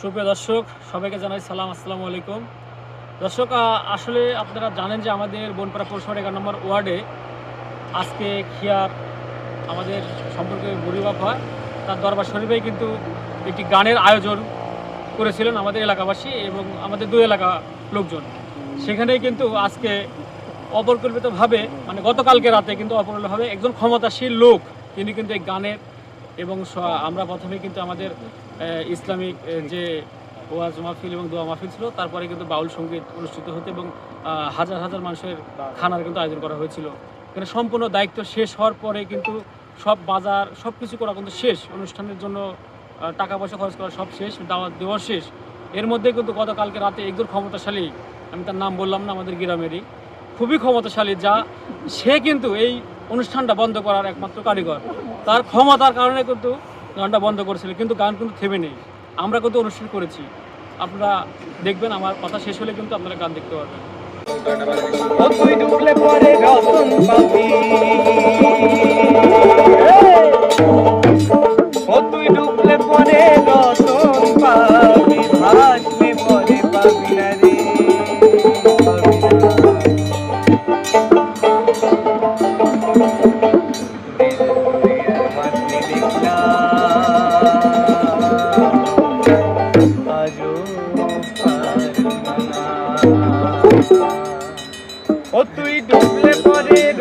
সুপ্রিয় দর্শক, সবাইকে জানাই সালাম, আসসালামু আলাইকুম। দর্শক আসলে আপনারা জানেন যে আমাদের বনপাড়া পৌরসভার এগারো নম্বর ওয়ার্ডে আজকে খিয়ার আমাদের সম্পর্কে বুড়ি বাবা তার দরবার শরীফে কিন্তু একটি গানের আয়োজন করেছিলেন আমাদের এলাকাবাসী এবং আমাদের দুই এলাকা লোকজন। সেখানেই কিন্তু আজকে অপরিকল্পিতভাবে মানে গতকালকে রাতে কিন্তু অপরিকল্পিতভাবে একজন ক্ষমতাশীল লোক, তিনি কিন্তু এই গানের এবং আমরা প্রথমে কিন্তু আমাদের ইসলামিক যে ওয়াজ, মাহফিল এবং দোয়া মাহফিল ছিল, তারপরে কিন্তু বাউল সংগীত অনুষ্ঠিত হতো এবং হাজার হাজার মানুষের খানার কিন্তু আয়োজন করা হয়েছিল। এখানে সম্পূর্ণ দায়িত্ব শেষ হওয়ার পরে কিন্তু সব বাজার, সব কিছু করা কিন্তু শেষ। অনুষ্ঠানের জন্য টাকা পয়সা খরচ করা সব শেষ, দাওয়াত দেওয়া শেষ। এর মধ্যে কিন্তু গতকালকে রাতে একজন ক্ষমতাশালী, আমি তার নাম বললাম না, আমাদের গ্রামেরই, খুবই ক্ষমতাশালী, যা সে কিন্তু এই অনুষ্ঠানটা বন্ধ করার একমাত্র কারিগর। তার ক্ষমতার কারণে কিন্তু গানটা বন্ধ করেছিল, কিন্তু গান কিন্তু থেমে নেই। আমরা কিন্তু অনুষ্ঠান করেছি। আপনারা দেখবেন, আমার কথা শেষ হলে কিন্তু আপনারা গান দেখতে পারবেন। ডুবলে পরে রতন পাবি ভাসলে পরে পাবি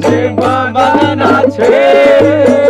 আছে বাবা আছে।